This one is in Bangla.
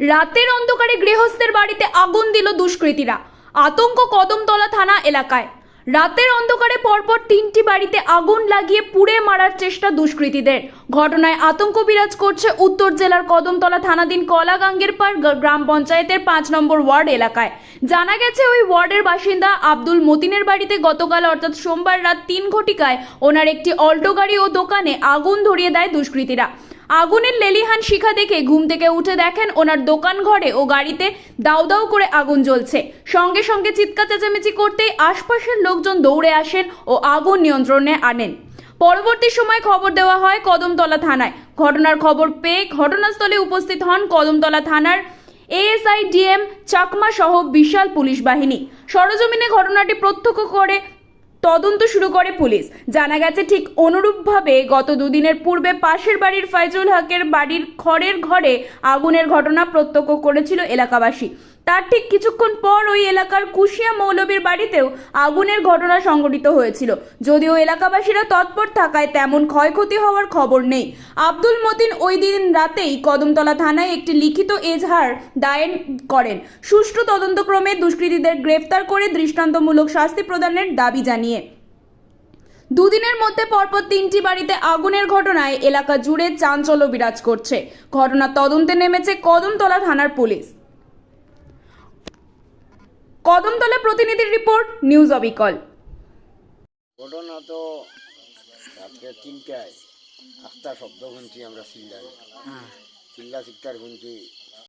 রাতের অন্ধকারে গৃহস্থের বাড়িতে আগুন দিল দুষ্কৃতীরা। আতঙ্ক কদমতলা থানা এলাকায়। রাতের অন্ধকারে পরপর তিনটি বাড়িতে আগুন লাগিয়ে পুড়ে মারার চেষ্টা দুষ্কৃতীদের। ঘটনায় আতঙ্ক বিরাজ করছে উত্তর জেলার কদমতলা থানাধীন কলাগাঙ্গের পার গ্রাম পঞ্চায়েতের পাঁচ নম্বর ওয়ার্ড এলাকায়। জানা গেছে, ওই ওয়ার্ডের বাসিন্দা আব্দুল মতিনের বাড়িতে গতকাল, অর্থাৎ সোমবার রাত তিন ঘটিকায়, ওনার একটি অল্টো গাড়ি ও দোকানে আগুন ধরিয়ে দেয় দুষ্কৃতীরা। আগুনের লেলিহান শিখা দেখে ঘুম থেকে উঠে দেখেন ওনার দোকান ঘরে ও গাড়িতে দাউ দাউ করে আগুন জ্বলছে। সঙ্গে সঙ্গে চিৎকার চেঁচামেচি করতেই আশপাশের লোকজন দৌড়ে আসেন ও আগুন নিয়ন্ত্রণে আনেন। পরবর্তী সময় খবর দেওয়া হয় কদমতলা থানায়। ঘটনার খবর পেয়ে ঘটনাস্থলে উপস্থিত হন কদমতলা থানার এএসআই ডিএম চাকমা সহ বিশাল পুলিশ বাহিনী। সরজমিনে ঘটনাটি প্রত্যক্ষ করে তদন্ত শুরু করে পুলিশ। জানা গেছে ঠিক অনুরূপভাবে গত দুদিনের পূর্বে পাশের বাড়ির ফাইজুল হকের বাড়ির খড়ের ঘরে আগুনের ঘটনা প্রত্যক্ষ করেছিল এলাকাবাসী। তার ঠিক কিছুক্ষণ পর ওই এলাকার কুশিয়া মৌলবীর বাড়িতেও আগুনের ঘটনা সংঘটিত হয়েছিল। যদিও এলাকাবাসীরা তৎপর থাকায় তেমন ক্ষয়ক্ষতি হওয়ার খবর নেই। আব্দুল মতিন ওই দিন রাতেই কদমতলা থানায় একটি লিখিত এজহার দায়ের করেন। সুষ্ঠু তদন্তক্রমে দুষ্কৃতীদের গ্রেফতার করে দৃষ্টান্তমূলক শাস্তি প্রদানের দাবি জানিয়ে দুদিনের মধ্যে পরপর তিনটি বাড়িতে আগুনের ঘটনায় এলাকা জুড়ে চাঞ্চল্য বিরাজ করছে। ঘটনা তদন্তে নেমেছে কদমতলা থানার পুলিশ। কদমতলা প্রতিনিধির রিপোর্ট নিউজ অবিকল। ঘটনা তো রাত্রে তিনটায়। একটা শব্দ শুনছি আমরা চিল্লার চিল্লা চিৎকার শুনছি।